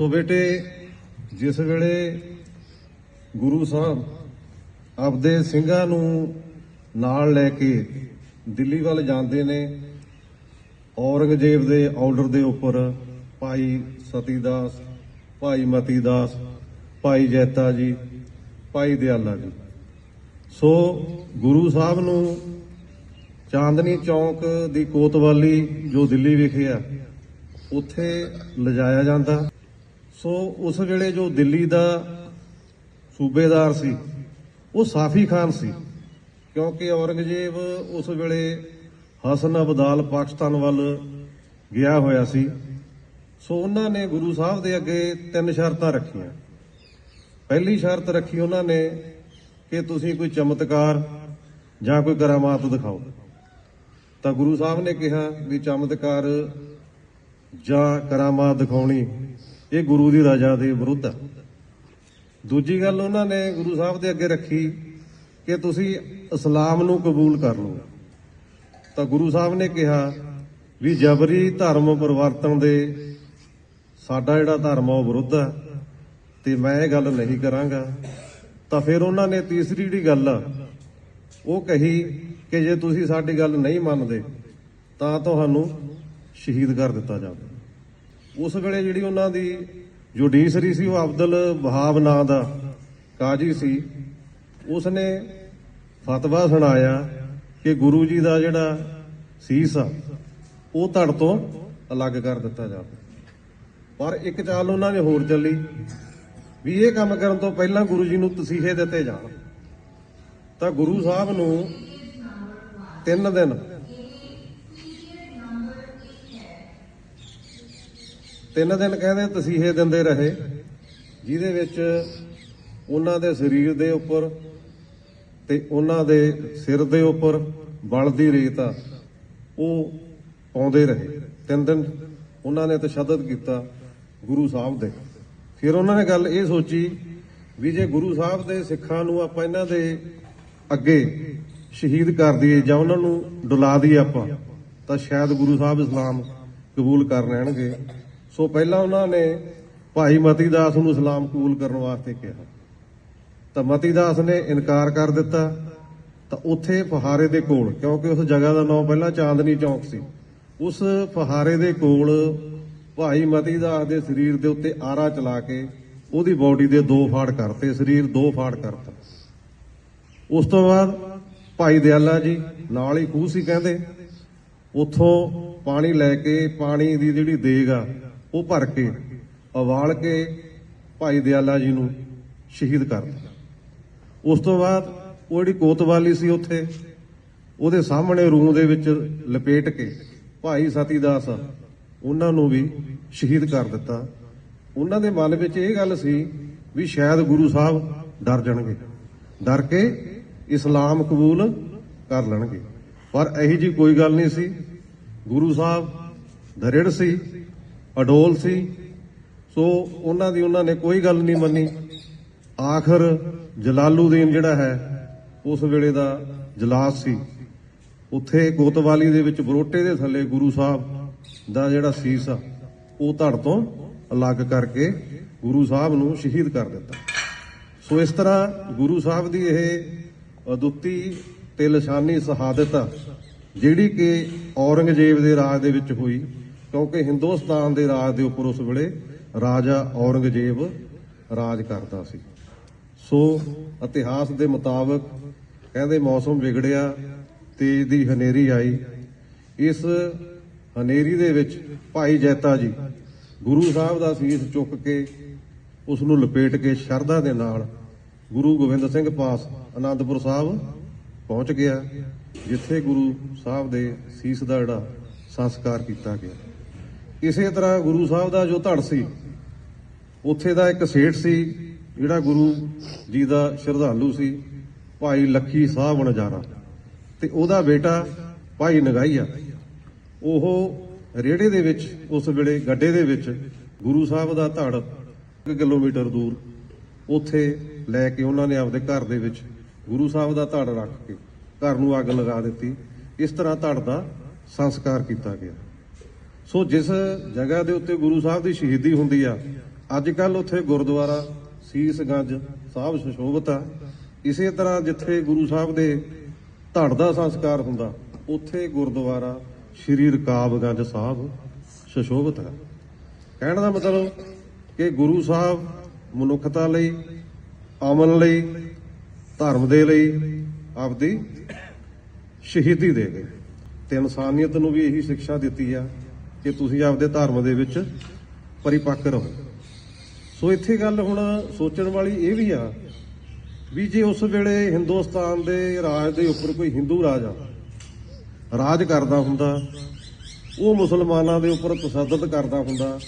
ਸੋ ਬੇਟੇ, ਜਿਸ ਵੇਲੇ ਗੁਰੂ ਸਾਹਿਬ ਆਪਦੇ ਸਿੰਘਾਂ ਨੂੰ ਨਾਲ ਲੈ ਕੇ ਦਿੱਲੀ ਵੱਲ ਜਾਂਦੇ ਨੇ, ਔਰੰਗਜ਼ੇਬ ਦੇ ਆਰਡਰ ਦੇ ਉੱਪਰ ਭਾਈ ਸਤੀਦਾਸ, ਭਾਈ ਮਤੀਦਾਸ, ਭਾਈ ਜੈਤਾ ਜੀ, ਭਾਈ ਦਿਆਲਾ ਜੀ। ਸੋ ਗੁਰੂ ਸਾਹਿਬ ਨੂੰ ਚਾਂਦਨੀ ਚੌਕ ਦੀ ਕੋਤਵਾਲੀ ਜੋ ਦਿੱਲੀ ਵਿਖੇ ਆ, ਉੱਥੇ ਲਿਜਾਇਆ ਜਾਂਦਾ। ਸੋ ਉਸ ਵੇਲੇ ਜੋ ਦਿੱਲੀ ਦਾ ਸੂਬੇਦਾਰ ਸੀ, ਉਹ ਸਾਫੀ ਖਾਨ ਸੀ। ਕਿਉਂਕਿ ਔਰੰਗਜ਼ੇਬ ਉਸ ਵੇਲੇ ਹਸਨ ਅਬਦਾਲ ਪਾਕਿਸਤਾਨ ਵੱਲ ਗਿਆ ਹੋਇਆ ਸੀ। ਸੋ ਉਹਨਾਂ ਨੇ ਗੁਰੂ ਸਾਹਿਬ ਦੇ ਅੱਗੇ ਤਿੰਨ ਸ਼ਰਤਾਂ ਰੱਖੀਆਂ। ਪਹਿਲੀ ਸ਼ਰਤ ਰੱਖੀ ਉਹਨਾਂ ਨੇ ਕਿ ਤੁਸੀਂ ਕੋਈ ਚਮਤਕਾਰ ਜਾਂ ਕੋਈ ਕਰਾਮਾਤ ਦਿਖਾਓ। ਤਾਂ ਗੁਰੂ ਸਾਹਿਬ ਨੇ ਕਿਹਾ ਵੀ ਚਮਤਕਾਰ ਜਾਂ ਕਰਾਮਾਤ ਦਿਖਾਉਣੀ ਇਹ ਗੁਰੂ ਦੀ ਰਜ਼ਾ ਦੇ ਵਿਰੁੱਧ ਆ। ਦੂਜੀ ਗੱਲ ਉਹਨਾਂ ਨੇ ਗੁਰੂ ਸਾਹਿਬ ਦੇ ਅੱਗੇ ਰੱਖੀ ਕਿ ਤੁਸੀਂ ਇਸਲਾਮ ਨੂੰ ਕਬੂਲ ਕਰ ਲਓ। ਤਾਂ ਗੁਰੂ ਸਾਹਿਬ ਨੇ ਕਿਹਾ ਵੀ ਜਬਰੀ ਧਰਮ ਪਰਿਵਰਤਨ ਦੇ ਸਾਡਾ ਜਿਹੜਾ ਧਰਮ ਆ ਉਹ ਵਿਰੁੱਧ ਆ ਤੇ ਮੈਂ ਇਹ ਗੱਲ ਨਹੀਂ ਕਰਾਂਗਾ। ਤਾਂ ਫਿਰ ਉਹਨਾਂ ਨੇ ਤੀਸਰੀ ਜਿਹੜੀ ਗੱਲ ਆ, ਉਹ ਕਹੀ ਕਿ ਜੇ ਤੁਸੀਂ ਸਾਡੀ ਗੱਲ ਨਹੀਂ ਮੰਨਦੇ, ਤਾਂ ਤੁਹਾਨੂੰ ਸ਼ਹੀਦ ਕਰ ਦਿੱਤਾ ਜਾਵੇ। ਉਸ ਵੇਲੇ ਜਿਹੜੀ ਉਹਨਾਂ ਦੀ ਜੁਡੀਸ਼ਰੀ ਸੀ, ਉਹ ਅਬਦੁਲ ਵਹਾਬ ਨਾਂ ਦਾ ਕਾਜੀ ਸੀ। ਉਸ ਨੇ ਫਤਵਾ ਸੁਣਾਇਆ ਕਿ ਗੁਰੂ ਜੀ ਦਾ ਜਿਹੜਾ ਸੀਸ ਆ, ਉਹ ਧੜ ਤੋਂ ਅਲੱਗ ਕਰ ਦਿੱਤਾ ਜਾਵੇ। ਪਰ ਇੱਕ ਚਾਲ ਉਹਨਾਂ ਨੇ ਹੋਰ ਚੱਲੀ ਵੀ ਇਹ ਕੰਮ ਕਰਨ ਤੋਂ ਪਹਿਲਾਂ ਗੁਰੂ ਜੀ ਨੂੰ ਤਸੀਹੇ ਦਿੱਤੇ ਜਾਣ। ਤਾਂ ਗੁਰੂ ਸਾਹਿਬ ਨੂੰ ਤਿੰਨ ਦਿਨ ਤਿੰਨ ਦਿਨ ਕਹਿੰਦੇ ਤਸੀਹੇ ਦਿੰਦੇ ਰਹੇ, ਜਿਹਦੇ ਵਿੱਚ ਉਹਨਾਂ ਦੇ ਸਰੀਰ ਦੇ ਉੱਪਰ ਤੇ ਉਹਨਾਂ ਦੇ ਸਿਰ ਦੇ ਉੱਪਰ ਬਲ ਦੀ ਰੇਤ ਆ, ਉਹ ਪਾਉਂਦੇ ਰਹੇ। ਤਿੰਨ ਦਿਨ ਉਹਨਾਂ ਨੇ ਤਸ਼ੱਦਦ ਕੀਤਾ ਗੁਰੂ ਸਾਹਿਬ ਦੇ। ਫਿਰ ਉਹਨਾਂ ਨੇ ਗੱਲ ਇਹ ਸੋਚੀ ਵੀ ਜੇ ਗੁਰੂ ਸਾਹਿਬ ਦੇ ਸਿੱਖਾਂ ਨੂੰ ਆਪਾਂ ਇਹਨਾਂ ਦੇ ਅੱਗੇ ਸ਼ਹੀਦ ਕਰ ਦਈਏ ਜਾਂ ਉਹਨਾਂ ਨੂੰ ਡੁਲਾ ਦਈਏ ਆਪਾਂ, ਤਾਂ ਸ਼ਾਇਦ ਗੁਰੂ ਸਾਹਿਬ ਇਸਲਾਮ ਕਬੂਲ ਕਰ ਲੈਣਗੇ। ਸੋ ਪਹਿਲਾਂ ਉਹਨਾਂ ਨੇ ਭਾਈ ਮਤੀ ਦਾਸ ਨੂੰ ਸਲਾਮ ਕਬੂਲ ਕਰਨ ਵਾਸਤੇ ਕਿਹਾ। ਤਾਂ ਮਤੀ ਦਾਸ ਨੇ ਇਨਕਾਰ ਕਰ ਦਿੱਤਾ। ਤਾਂ ਉੱਥੇ ਫਹਾਰੇ ਦੇ ਕੋਲ, ਕਿਉਂਕਿ ਉਸ ਜਗ੍ਹਾ ਦਾ ਨਾਮ ਪਹਿਲਾਂ ਚਾਂਦਨੀ ਚੌਕ ਸੀ, ਉਸ ਫਹਾਰੇ ਦੇ ਕੋਲ ਭਾਈ ਮਤੀ ਦਾਸ ਦੇ ਸਰੀਰ ਦੇ ਉੱਤੇ ਆਰਾ ਚਲਾ ਕੇ ਉਹਦੀ ਬਾਡੀ ਦੇ ਦੋ ਫਾੜ ਕਰਤੇ, ਸਰੀਰ ਦੋ ਫਾੜ ਕਰਤਾ। ਉਸ ਤੋਂ ਬਾਅਦ ਭਾਈ ਦਿਆਲਾ ਜੀ ਨਾਲ ਹੀ ਖੂਹ ਸੀ ਕਹਿੰਦੇ। ਉੱਥੋਂ ਪਾਣੀ ਲੈ ਕੇ ਪਾਣੀ ਦੀ ਜਿਹੜੀ ਦੇਗ ਆ ਉਹ ਭਰ ਕੇ ਉਬਾਲ ਕੇ ਭਾਈ ਦਿਆਲਾ ਜੀ ਨੂੰ ਸ਼ਹੀਦ ਕਰ ਦਿੱਤਾ। ਉਸ ਤੋਂ ਬਾਅਦ ਉਹ ਜਿਹੜੀ ਕੋਤਵਾਲੀ ਸੀ ਉੱਥੇ, ਉਹਦੇ ਸਾਹਮਣੇ ਰੂਮ ਦੇ ਵਿੱਚ ਲਪੇਟ ਕੇ ਭਾਈ ਸਤੀਦਾਸ ਉਹਨਾਂ ਨੂੰ ਵੀ ਸ਼ਹੀਦ ਕਰ ਦਿੱਤਾ। ਉਹਨਾਂ ਦੇ ਮਨ ਵਿੱਚ ਇਹ ਗੱਲ ਸੀ ਵੀ ਸ਼ਾਇਦ ਗੁਰੂ ਸਾਹਿਬ ਡਰ ਜਾਣਗੇ, ਡਰ ਕੇ ਇਸਲਾਮ ਕਬੂਲ ਕਰ ਲੈਣਗੇ। ਪਰ ਇਹੀ ਜੀ ਕੋਈ ਗੱਲ ਨਹੀਂ ਸੀ। ਗੁਰੂ ਸਾਹਿਬ ਦ੍ਰਿੜ ਸੀ। ਅਡੋਲ ਸੀ। ਸੋ ਉਹਨਾਂ ਦੀ ਉਹਨਾਂ ਨੇ ਕੋਈ ਗੱਲ ਨਹੀਂ ਮੰਨੀ। ਆਖਰ ਜਲਾਲੂਦੀਨ ਜਿਹੜਾ ਹੈ, ਉਸ ਵੇਲੇ ਦਾ ਜਲਾਸ ਸੀ। ਉੱਥੇ ਗੋਤਵਾਲੀ ਦੇ ਵਿੱਚ ਬਰੋਟੇ ਦੇ ਥੱਲੇ ਗੁਰੂ ਸਾਹਿਬ ਦਾ ਜਿਹੜਾ ਸੀਸ ਆ, ਉਹ ਧੜ ਤੋਂ ਅਲੱਗ ਕਰਕੇ ਗੁਰੂ ਸਾਹਿਬ ਨੂੰ ਸ਼ਹੀਦ ਕਰ ਦਿੱਤਾ। ਸੋ ਇਸ ਤਰ੍ਹਾਂ ਗੁਰੂ ਸਾਹਿਬ ਦੀ ਇਹ ਅਦੁੱਤੀ ਤੇ ਲਿਸ਼ਾਨੀ ਸ਼ਹਾਦਤ ਆ, ਜਿਹੜੀ ਕਿ ਔਰੰਗਜ਼ੇਬ ਦੇ ਰਾਜ ਦੇ ਵਿੱਚ ਹੋਈ। ਕਿਉਂਕਿ ਹਿੰਦੁਸਤਾਨ ਦੇ ਰਾਜ ਦੇ ਉੱਪਰ ਉਸ ਵੇਲੇ ਰਾਜਾ ਔਰੰਗਜ਼ੇਬ ਰਾਜ ਕਰਦਾ ਸੀ। ਸੋ ਇਤਿਹਾਸ ਦੇ ਮੁਤਾਬਕ ਕਹਿੰਦੇ ਮੌਸਮ ਵਿਗੜਿਆ, ਤੇਜ਼ ਦੀ ਹਨੇਰੀ ਆਈ। ਇਸ ਹਨੇਰੀ ਦੇ ਵਿੱਚ ਭਾਈ ਜੈਤਾ ਜੀ ਗੁਰੂ ਸਾਹਿਬ ਦਾ ਸੀਸ ਚੁੱਕ ਕੇ ਉਸ ਨੂੰ ਲਪੇਟ ਕੇ ਸ਼ਰਧਾ ਦੇ ਨਾਲ ਗੁਰੂ ਗੋਬਿੰਦ ਸਿੰਘ ਪਾਸ ਆਨੰਦਪੁਰ ਸਾਹਿਬ ਪਹੁੰਚ ਗਿਆ, ਜਿੱਥੇ ਗੁਰੂ ਸਾਹਿਬ ਦੇ ਸੀਸ ਦਾ ਜਿਹੜਾ ਸੰਸਕਾਰ ਕੀਤਾ ਗਿਆ। ਇਸੇ ਤਰ੍ਹਾਂ ਗੁਰੂ ਸਾਹਿਬ ਦਾ ਜੋ ਧੜ ਸੀ, ਉੱਥੇ ਦਾ ਇੱਕ ਸੇਠ ਸੀ, ਜਿਹੜਾ ਗੁਰੂ ਜੀ ਦਾ ਸ਼ਰਧਾਲੂ ਸੀ, ਭਾਈ ਲੱਖੀ ਸਾਹਿਬ ਨਜ਼ਾਰਾ ਤੇ ਉਹਦਾ ਬੇਟਾ ਭਾਈ ਨਗਾਈਆ। ਉਹ ਰੇੜੇ ਦੇ ਵਿੱਚ, ਉਸ ਵੇਲੇ ਗੱਡੇ ਦੇ ਵਿੱਚ ਗੁਰੂ ਸਾਹਿਬ ਦਾ ਧੜ ਇੱਕ ਕਿਲੋਮੀਟਰ ਦੂਰ ਉੱਥੇ ਲੈ ਕੇ ਉਹਨਾਂ ਨੇ ਆਪਦੇ ਘਰ ਦੇ ਵਿੱਚ ਗੁਰੂ ਸਾਹਿਬ ਦਾ ਧੜ ਰੱਖ ਕੇ ਘਰ ਨੂੰ ਅੱਗ ਲਗਾ ਦਿੱਤੀ। ਇਸ ਤਰ੍ਹਾਂ ਧੜ ਦਾ ਸੰਸਕਾਰ ਕੀਤਾ ਗਿਆ। ਸੋ ਜਿਸ ਜਗ੍ਹਾ ਦੇ ਉੱਤੇ ਗੁਰੂ ਸਾਹਿਬ ਦੀ ਸ਼ਹੀਦੀ ਹੁੰਦੀ ਆ, ਅੱਜ ਕੱਲ ਉੱਥੇ ਗੁਰਦੁਆਰਾ, ਸੀਸਗੰਜ ਸਾਹਿਬ ਸੁਸ਼ੋਭਿਤ ਆ। ਇਸੇ ਤਰ੍ਹਾਂ ਜਿੱਥੇ ਗੁਰੂ ਸਾਹਿਬ ਦੇ ਧੜ ਦਾ ਸੰਸਕਾਰ ਹੁੰਦਾ, ਉੱਥੇ ਗੁਰਦੁਆਰਾ ਸ਼੍ਰੀ ਰਕਾਬਗੰਜ ਸਾਹਿਬ ਸੁਸ਼ੋਭਿਤ ਹੈ ਕਹਿਣ ਦਾ ਮਤਲਬ ਕਿ ਗੁਰੂ ਸਾਹਿਬ ਮਨੁੱਖਤਾ ਲਈ ਅਮਨ ਲਈ, ਧਰਮ ਦੇ ਲਈ ਆਪਦੀ ਸ਼ਹੀਦੀ ਦੇ ਗਏ। ਤੇ ਇਨਸਾਨੀਅਤ ਨੂੰ ਵੀ ਇਹੀ ਸਿੱਖਿਆ ਦਿੱਤੀ ਆ ਕਿ ਤੁਸੀਂ ਆਪਦੇ ਧਰਮ ਦੇ ਵਿੱਚ ਪਰਿਪੱਕ ਰਹੋ। ਸੋ ਇੱਥੇ ਗੱਲ ਹੁਣ ਸੋਚਣ ਵਾਲੀ ਇਹ ਵੀ ਆ ਵੀ ਜੇ ਉਸ ਵੇਲੇ ਹਿੰਦੁਸਤਾਨ ਦੇ ਰਾਜ ਦੇ ਉੱਪਰ ਕੋਈ ਹਿੰਦੂ ਰਾਜਾ ਰਾਜ ਕਰਦਾ ਹੁੰਦਾ, ਉਹ ਮੁਸਲਮਾਨਾਂ ਦੇ ਉੱਪਰ ਤਸੱਦਦ ਕਰਦਾ ਹੁੰਦਾ,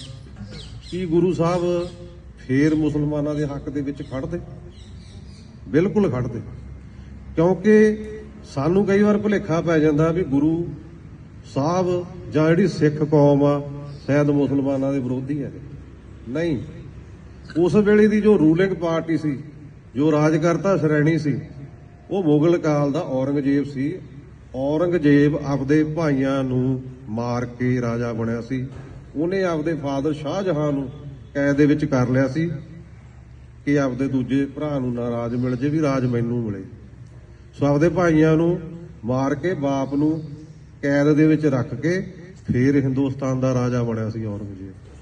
ਕੀ ਗੁਰੂ ਸਾਹਿਬ ਫੇਰ ਮੁਸਲਮਾਨਾਂ ਦੇ ਹੱਕ ਦੇ ਵਿੱਚ ਖੜਦੇ ਬਿਲਕੁਲ ਖੜਦੇ ਕਿਉਂਕਿ ਸਾਨੂੰ ਕਈ ਵਾਰ ਭੁਲੇਖਾ ਪੈ ਜਾਂਦਾ ਵੀ ਗੁਰੂ ਸਾਹਿਬ ਜਾਂ ਜਿਹੜੀ ਸਿੱਖ ਕੌਮ ਆ ਸ਼ਾਇਦ ਮੁਸਲਮਾਨਾਂ ਦੇ ਵਿਰੋਧੀ ਹੈ ਨਹੀਂ। ਉਸ ਵੇਲੇ ਦੀ ਜੋ ਰੂਲਿੰਗ ਪਾਰਟੀ ਸੀ, ਜੋ ਰਾਜਕਰਤਾ ਸ਼੍ਰੇਣੀ ਸੀ, ਉਹ ਮੁਗਲ ਕਾਲ ਦਾ ਔਰੰਗਜ਼ੇਬ ਸੀ। ਔਰੰਗਜ਼ੇਬ ਆਪਦੇ ਭਾਈਆਂ ਨੂੰ ਮਾਰ ਕੇ ਰਾਜਾ ਬਣਿਆ ਸੀ। ਉਹਨੇ ਆਪਦੇ ਫਾਦਰ ਸ਼ਾਹਜਹਾਨ ਨੂੰ ਕੈਦ ਦੇ ਵਿੱਚ ਕਰ ਲਿਆ ਸੀ ਕਿ ਆਪਦੇ ਦੂਜੇ ਭਰਾ ਨੂੰ ਨਾ ਰਾਜ ਮਿਲ ਜੇ, ਵੀ ਰਾਜ ਮੈਨੂੰ ਮਿਲੇ। ਸੋ ਆਪਦੇ ਭਾਈਆਂ ਨੂੰ ਮਾਰ ਕੇ, ਬਾਪ ਨੂੰ ਕੈਦ ਦੇ ਵਿੱਚ ਰੱਖ ਕੇ ਫਿਰ ਹਿੰਦੁਸਤਾਨ ਦਾ ਰਾਜਾ ਬਣਿਆ ਸੀ ਔਰੰਗਜ਼ੇਬ।